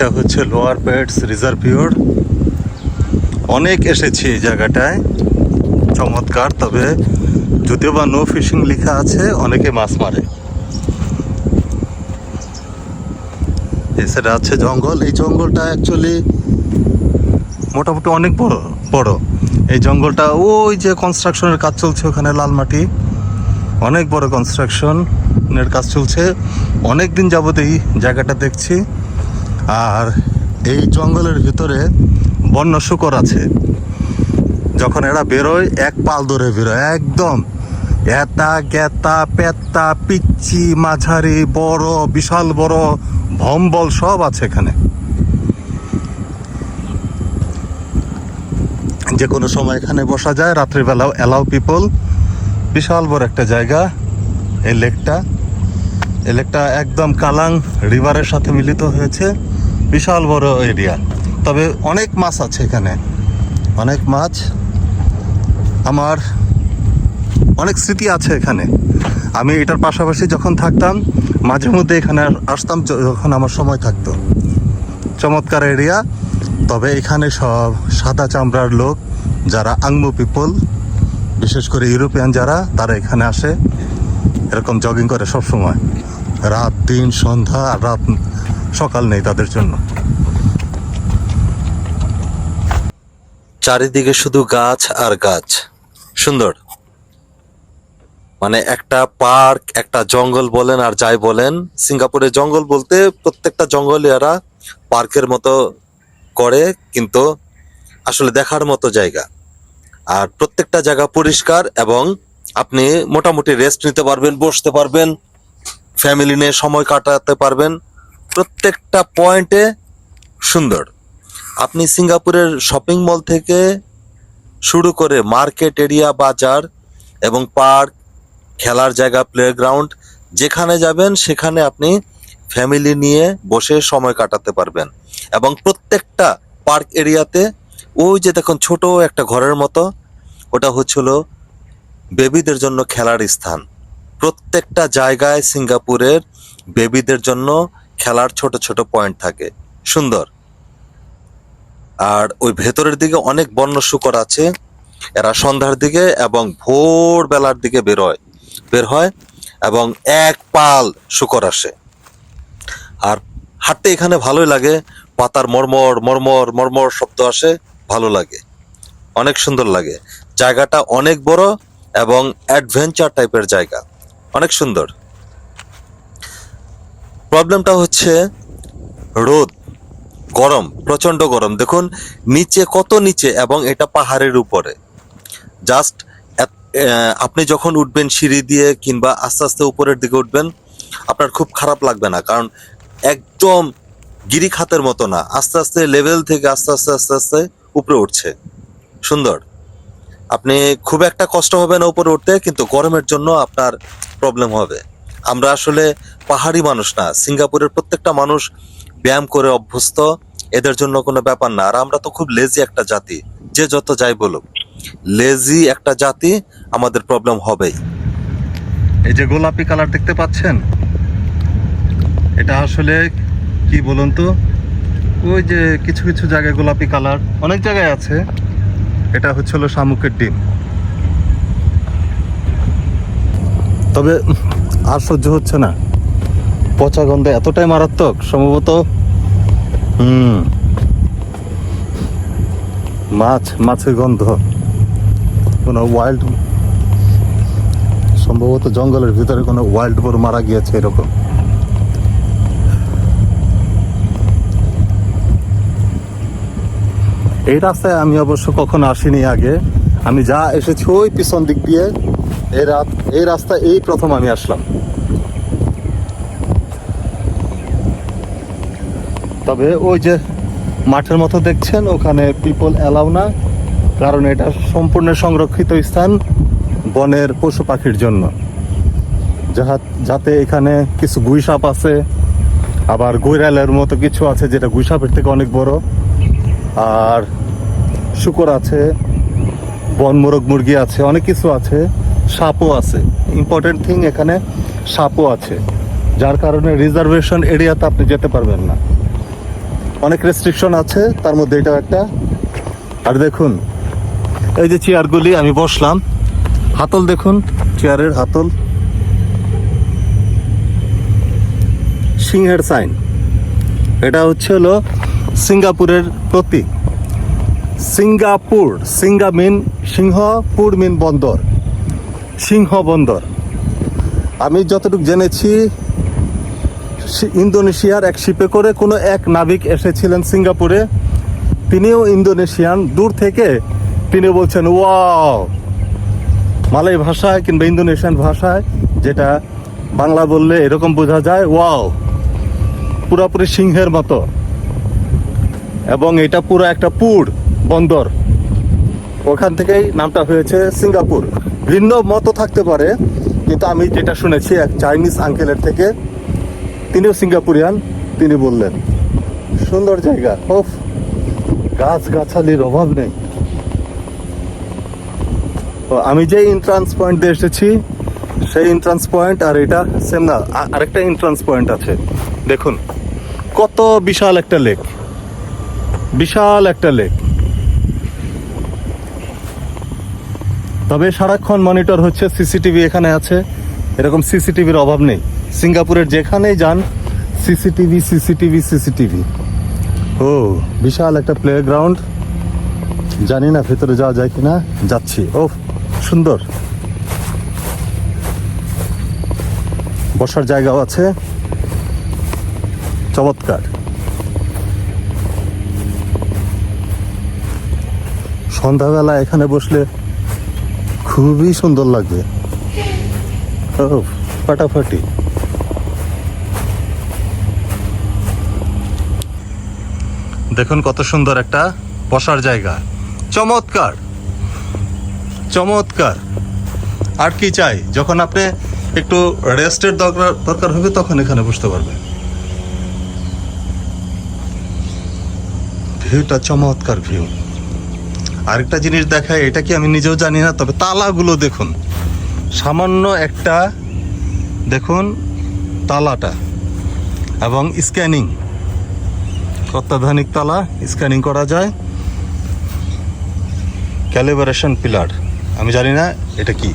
এটা হচ্ছে lower pets রিজার্ভিওর অনেক এসেছি এই জায়গাটায়। চমৎকার, তবে যদিও বা নো ফিশিং লেখা আছে, অনেকে মাছ মারে। সাইডে আছে জঙ্গল। এই জঙ্গলটা অ্যাকচুয়ালি মোটামুটি অনেক বড় বড়। এই জঙ্গলটা ওই যে কনস্ট্রাকশনের কাজ চলছে ওখানে লাল মাটি। অনেক বড় কনস্ট্রাকশনের কাজ চলছে। অনেক দিন যাবত এই জায়গাটা দেখছি। আর এই জঙ্গলের ভিতরে বন্য শুকর আছে। যখন এরা বেরোয়, এক পাল ধরে বেরোয়, একদম। এতা, গেতা, পেতা, পিচ্চি, মাঝারি, বড়, বিশাল, বড়, ভম্বল সব আছে এখানে। যে কোনো সময় এখানে বসা যায়, রাত্রিবেলাও অ্যালাউ পিপল বিশাল বড় একটা জায়গা, এই লেকটা। এই লেকটা একদম কালাং রিভারের সাথে মিলিত হয়েছে। বিশাল বড় এরিয়া। তবে অনেক মাছ আছে এখানে। অনেক মাছ। আমার অনেক স্মৃতি আছে এখানে। আমি এটার পাশাপাশি যখন থাকতাম, মাঝে মধ্যে এখানে আসতাম যখন আমার সময় থাকতো। চমৎকার এরিয়া। তবে এখানে সব সাদা চামড়ার লোক, যারা আংমু পিপল, বিশেষ করে ইউরোপিয়ান যারা, তারা এখানে আসে। এরকম জগিং করে সব সময় রাত, দিন, সন্ধ্যা, আর রাত সকাল নেই তাদের জন্য। চারিদিকে শুধু গাছ আর গাছ। সুন্দর। মানে একটা পার্ক, একটা জঙ্গল বলেন আর যাই বলেন, সিঙ্গাপুরে জঙ্গল বলতে প্রত্যেকটা জঙ্গল এরা পার্কের মতো করে, কিন্তু আসলে দেখার মতো জায়গা। আর প্রত্যেকটা জায়গা পরিষ্কার এবং আপনি মোটামুটি রেস্ট নিতে পারবেন, বসতে পারবেন ফ্যামিলি নিয়ে সময় কাটাতে পারবেন। প্রত্যেকটা পয়েন্টে সুন্দর। আপনি সিঙ্গাপুরের শপিং মল থেকে শুরু করে মার্কেট এরিয়া বাজার এবং পার্ক খেলার জায়গা প্লেগ্রাউন্ড যেখানে যাবেন সেখানে আপনি ফ্যামিলি নিয়ে বসে সময় কাটাতে পারবেন। এবং প্রত্যেকটা পার্ক এরিয়াতে ওই যে দেখুন ছোট একটা ঘরের মতো, ওটা হচ্ছিল বেবিদের জন্য খেলার স্থান। প্রত্যেকটা জায়গায় সিঙ্গাপুরের বেবিদের জন্য খেলার ছোট ছোট পয়েন্ট থাকে। সুন্দর। আর ওই ভেতরের দিকে অনেক বন্য শুকর আছে। এরা সন্ধ্যার দিকে এবং ভোর বেলার দিকে বেরোয় বের হয় এবং এক পাল শুকর আসে। আর হাঁটতে এখানে ভালোই লাগে। পাতার মরমর মরমর মরমর শব্দ আসে, ভালো লাগে। অনেক সুন্দর লাগে। জায়গাটা অনেক বড় এবং অ্যাডভেঞ্চার টাইপের জায়গা। অনেক সুন্দর। প্রবলেমটা হচ্ছে রোদ, গরম প্রচণ্ড গরম। দেখুন, নিচে, কত নিচে এবং এটা পাহাড়ের উপরে। জাস্ট আপনি যখন উঠবেন সিঁড়ি দিয়ে কিংবা আস্তে আস্তে উপরের দিকে উঠবেন, আপনার খুব খারাপ লাগবে না। কারণ একদম গিরিখাতের মতো না। আস্তে আস্তে লেভেল থেকে আস্তে আস্তে আস্তে আস্তে উপরে উঠছে। সুন্দর। আপনি খুব একটা কষ্ট হবে না উপরে উঠতে, কিন্তু গরমের জন্য আপনার প্রবলেম হবে। আমরা আসলে পাহাড়ি মানুষ না, সিঙ্গাপুরের প্রত্যেকটা মানুষ ব্যায়াম করে অভ্যস্ত, এদের জন্য কোনো ব্যাপার না। আর আমরা তো খুব লেজি একটা জাতি, যে যত যাই বলুক। লেজি একটা জাতি, আমাদের প্রবলেম হবেই। এই যে গোলাপি কালার দেখতে পাচ্ছেন? এটা আসলে কি বলুন তো? ওই যে কিছু কিছু জায়গায় গোলাপি কালার অনেক জায়গায় আছে। এটা হচ্ছে হলো শামুকের ডিম। তবে আর সহ্য হচ্ছে না। পচা গন্ধ এতটাই মারাত্মক, সম্ভবত, হুম, মাছ, মাছের গন্ধ। কোনো ওয়াইল্ড সম্ভবত জঙ্গলের ভিতরে কোনো ওয়াইল্ড বোর মারা গিয়েছে এরকম। এই রাস্তায় আমি অবশ্য কখনো আসিনি আগে। আমি যা এসেছি ওই পিছন দিক দিয়ে, এই রাত, এই রাস্তা এই প্রথম আমি আসলাম। তবে ওই যে মাঠের মতো দেখছেন, ওখানে পিপল অ্যালাউ না, কারণ এটা সম্পূর্ণ সংরক্ষিত স্থান বনের পশু পাখির জন্য। যাহা- যাতে এখানে কিছু গুই সাপ আছে, আবার গৈরালের মতো কিছু আছে, যেটা গুই সাপের থেকে অনেক বড়। আর শুকর আছে বন মোরগ মুরগি আছে, অনেক কিছু আছে, সাপও আছে। ইম্পর্টেন্ট থিং এখানে সাপও আছে, যার কারণে রিজার্ভেশন এরিয়াতে আপনি যেতে পারবেন না। অনেক রেস্ট্রিকশন আছে, তার মধ্যে এটাও একটা। আর দেখুন, এই যে চেয়ারগুলি আমি বসলাম। হাতল দেখুন চেয়ারের হাতল। সিংহের সাইন এটা হচ্ছে হলো সিঙ্গাপুরের প্রতীক। সিঙ্গাপুর সিঙ্গা মিন সিংহপুর মিন বন্দর, সিংহ বন্দর। আমি যতটুকু জেনেছি ইন্দোনেশিয়ার এক শিপে করে কোনো এক নাবিক এসেছিলেন সিঙ্গাপুরে। তিনিও ইন্দোনেশিয়ান, দূর থেকে তিনি বলছেন, ওয়াও! মালয় ভাষায় কিংবা ইন্দোনেশিয়ান ভাষায় যেটা বাংলা বললে এরকম বোঝা যায়, ওয়াও! পুরাপুরি সিংহের মতো। এবং এটা পুরো একটা পুর। বন্দর। ওখান থেকেই নামটা হয়েছে সিঙ্গাপুর। ভিন্ন মতো থাকতে পারে, কিন্তু আমি যেটা শুনেছি, এক চাইনিজ আঙ্কেলের থেকে, তিনিও সিঙ্গাপুরিয়ান, তিনি বললেন, সুন্দর জায়গা, ওফ গাছ গাছালির অভাব নেই। তো আমি যে এন্ট্রান্স পয়েন্ট দিয়ে এসেছি, সেই এন্ট্রান্স পয়েন্ট আর এটা সেম না আরেকটা এন্ট্রান্স পয়েন্ট আছে। দেখুন, কত বিশাল একটা লেক বিশাল একটা লেক তবে সারাক্ষণ মনিটর হচ্ছে সিসিটিভি এখানে আছে। এরকম সিসিটিভির অভাব নেই। সিঙ্গাপুরের যেখানেই যান, সিসিটিভি সিসিটিভি সিসিটিভি। ও, বিশাল একটা প্লে গ্রাউন্ড জানি না ভেতরে যাওয়া যায় কিনা। যাচ্ছি। ও, সুন্দর। বসার জায়গাও আছে। চমৎকার। সন্ধ্যাবেলা এখানে বসলে খুবই সুন্দর লাগবে। ফাটাফাটি। দেখুন কত সুন্দর একটা বসার জায়গা। চমৎকার। চমৎকার। আর কি চাই? যখন আপনি একটু রেস্টের দরকার দরকার হবে, তখন এখানে বসতে পারবেন। ভিউটা চমৎকার ভিউ। আরেকটা জিনিস দেখায়, এটা কি আমি নিজেও জানি না, তবে তালাগুলো দেখুন। সামান্য একটা, দেখুন, তালাটা এবং স্ক্যানিং। অত্যাধুনিক তালা, স্ক্যানিং করা যায়। Calibration pillar. আমি জানি না এটা কি।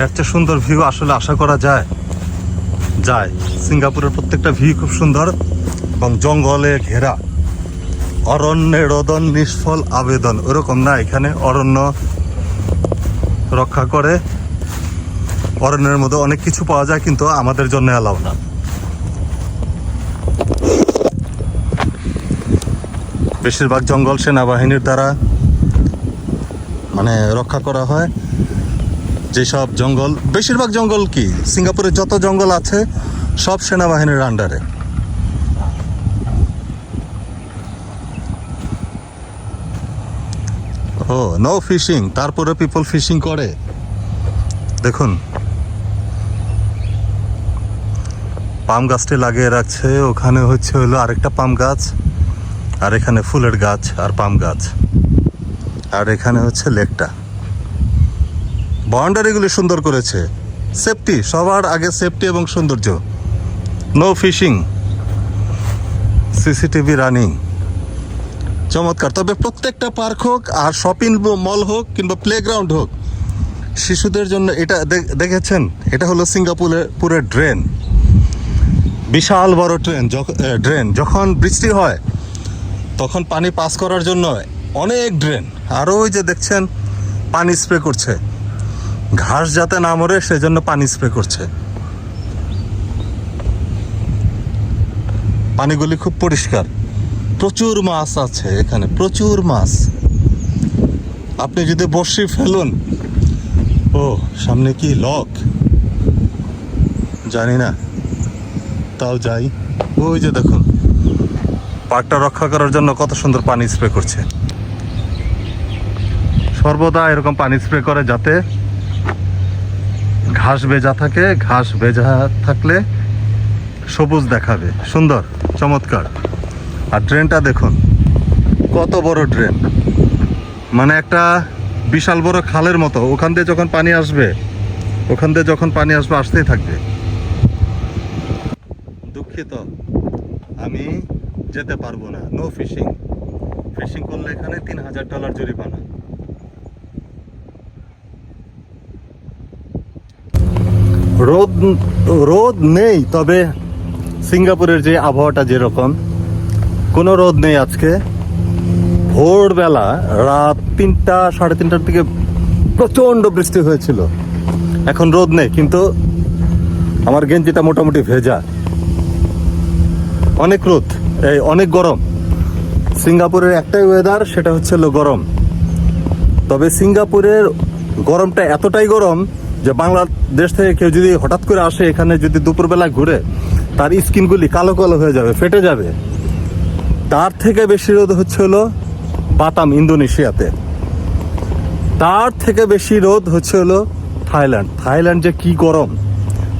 একটা সুন্দর ভিউ আসলে আশা করা যায়। যায়। সিঙ্গাপুরের প্রত্যেকটা ভিউ খুব সুন্দর এবং জঙ্গলে ঘেরা। অরণ্যে রোদন, নিষ্ফল আবেদন। ওরকম না, এখানে অরণ্য রক্ষা করে। অরণ্যের মধ্যে অনেক কিছু পাওয়া যায়, কিন্তু আমাদের জন্য অ্যালাউ না। বেশিরভাগ জঙ্গল সেনাবাহিনীর দ্বারা মানে রক্ষা করা হয়। যেসব জঙ্গল, বেশিরভাগ জঙ্গল কি? সিঙ্গাপুরে যত জঙ্গল আছে, সব সেনাবাহিনীর আন্ডারে ও নো ফিশিং তারপরে পিপল ফিশিং করে। দেখুন। পাম গাছটি লাগিয়ে রাখছে, ওখানে হচ্ছে হলো আরেকটা পাম গাছ, আর এখানে ফুলের গাছ আর পাম গাছ, আর এখানে হচ্ছে লেকটা। বাউন্ডারিগুলি সুন্দর করেছে। সেফটি সবার আগে সেফটি এবং সৌন্দর্য। নো ফিশিং সিসিটিভি রানিং চমৎকার। তবে প্রত্যেকটা পার্ক হোক আর শপিং মল হোক কিংবা প্লেগ্রাউন্ড হোক, শিশুদের জন্য এটা দেখেছেন? এটা হলো সিঙ্গাপুরের পুরের ড্রেন বিশাল বড় ট্রেন ড্রেন যখন বৃষ্টি হয়, তখন পানি পাস করার জন্য অনেক ড্রেন আর ওই যে দেখছেন, পানি স্প্রে করছে। ঘাস যাতে না মরে, সেজন্য পানি স্প্রে করছে। পানিগুলি খুব পরিষ্কার। প্রচুর মাছ আছে এখানে, প্রচুর মাছ। আপনি যদি বর্ষি ফেলুন, ও, সামনে কি লক? জানি না, তাও যাই। ওই যে দেখুন, পার্কটা রক্ষা করার জন্য কত সুন্দর পানি স্প্রে করছে। সর্বদা এরকম পানি স্প্রে করে যাতে ঘাস ভেজা থাকে, ঘাস ভেজা থাকলে সবুজ দেখাবে। সুন্দর, চমৎকার। আর ড্রেনটা দেখুন, কত বড় ড্রেন মানে একটা বিশাল বড় খালের মতো, ওখান দিয়ে যখন পানি আসবে, ওখান দিয়ে যখন পানি আসবে, আসতেই থাকবে। দুঃখিত, আমি যেতে পারব না নো ফিশিং ফিশিং করলে এখানে তিন হাজার ডলার জরিমানা। রোদ রোদ নেই, তবে সিঙ্গাপুরের যে আবহাওয়াটা যেরকম কোনো রোদ নেই আজকে। ভোরবেলা রাত তিনটা, সাড়ে তিনটার দিকে প্রচণ্ড বৃষ্টি হয়েছিল। এখন রোদ নেই, কিন্তু আমার গেঞ্জিটা মোটামুটি ভেজা। অনেক রোদ, এই অনেক গরম। সিঙ্গাপুরের একটাই ওয়েদার সেটা হচ্ছে গরম। তবে সিঙ্গাপুরের গরমটা এতটাই গরম যে বাংলাদেশ থেকে কেউ যদি হঠাৎ করে আসে এখানে যদি দুপুরবেলা ঘুরে, তার স্কিনগুলি কালো কালো হয়ে যাবে, ফেটে যাবে। তার থেকে বেশি রোদ হচ্ছে হলো বাতাম ইন্দোনেশিয়াতে। তার থেকে বেশি রোদ হচ্ছে হলো থাইল্যান্ড। থাইল্যান্ড যে কি গরম?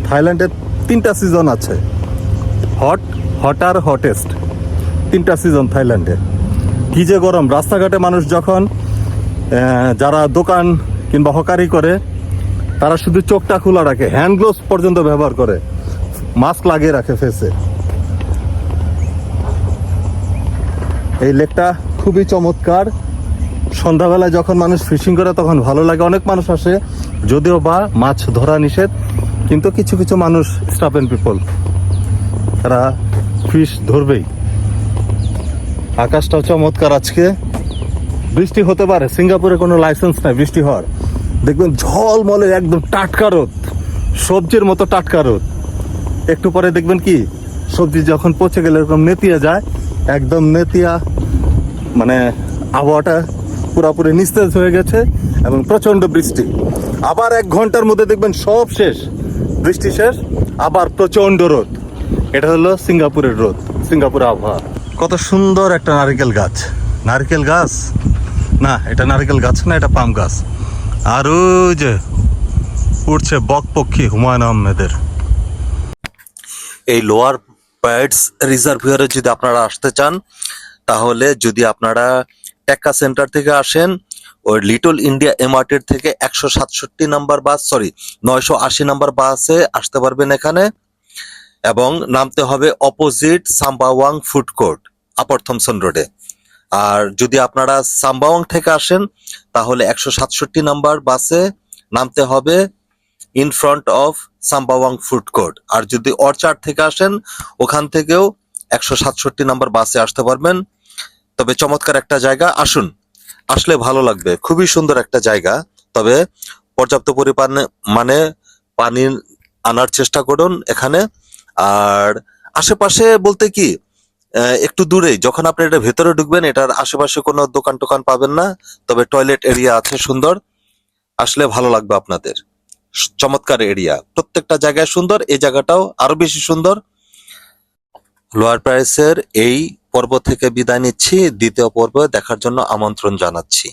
থাইল্যান্ডের তিনটা সিজন আছে। হট হট আর হটেস্ট তিনটা সিজন থাইল্যান্ডে। কি যে গরম? রাস্তাঘাটে মানুষ যখন যারা দোকান কিংবা হকারি করে, তারা শুধু চোখটা খোলা রাখে হ্যান্ড গ্লোভস পর্যন্ত ব্যবহার করে মাস্ক লাগিয়ে রাখে ফেসে এই লেকটা খুবই চমৎকার। সন্ধ্যাবেলায় যখন মানুষ ফিশিং করে, তখন ভালো লাগে। অনেক মানুষ আসে, যদিও বা মাছ ধরা নিষেধ, কিন্তু কিছু কিছু মানুষ স্টাফ এন্ড পিপল তারা ফিশ ধরবেই। আকাশটাও চমৎকার আজকে। বৃষ্টি হতে পারে, সিঙ্গাপুরে কোনো লাইসেন্স নাই, বৃষ্টি হওয়ার। দেখবেন ঝলমলে একদম টাটকা রোদ, সবজির মতো টাটকা রোদ। একটু পরে দেখবেন কি, সবজি যখন পচে গেলে এরকম নেতিয়ে যায় একদম নেতিয়া মানে আবহাওয়াটা পুরোপুরি নিস্তেজ হয়ে গেছে এবং প্রচণ্ড বৃষ্টি। আবার এক ঘণ্টার মধ্যে দেখবেন সব শেষ। বৃষ্টি শেষ, আবার প্রচণ্ড রোদ। এটা হলো সিঙ্গাপুরের রোদ সিঙ্গাপুরের আবহাওয়া। কত সুন্দর একটা নারকেল গাছ। নারকেল গাছ? না, এটা নারকেল গাছ না, এটা পাম গাছ। আর যে উঠছে বক পক্ষী হুমায়ুন আহমেদের। এই লোয়ার প্যাডস রিজার্ভিয়ারে যদি আপনারা আসতে চান, তাহলে যদি আপনারা টেক্কা সেন্টার থেকে আসেন, ওই লিটল ইন্ডিয়া এমআরটির থেকে একশো সাতষট্টি নাম্বার বাস সরি নয়শো আশি নাম্বার বাসে আসতে পারবেন এখানে। এবং নামতে হবে opposite Sembawang food court upper Thomson রোডে আর যদি আপনারা সাম্বাওয়াং থেকে আসেন, তাহলে একশো সাতষট্টি নাম্বার বাসে নামতে হবে in front of Sembawang food court. আর যদি অরচার্ড থেকে আসেন, ওখান থেকেও একশো সাতষট্টি নাম্বার বাসে আসতে পারবেন। তবে চমৎকার একটা জায়গা, আসুন। আসলে ভালো লাগবে, খুবই সুন্দর একটা জায়গা। তবে পর্যাপ্ত পরিমাণে মানে পানি আনার চেষ্টা করুন এখানে। আর আশেপাশে বলতে কি একটু দূরেই, যখন আপনি এটা ভেতরে ঢুকবেন, এটার আশেপাশে কোনো দোকান টোকান পাবেন না। তবে টয়লেট এরিয়া আছে সুন্দর। আসলে ভালো লাগবে আপনাদের। চমৎকার এরিয়া প্রত্যেকটা জায়গায় সুন্দর, এই জায়গাটাও আরও বেশি সুন্দর। লোয়ার প্রাইসের এই পর্ব থেকে বিদায় নিচ্ছি। দ্বিতীয় পর্ব দেখার জন্য আমন্ত্রণ জানাচ্ছি।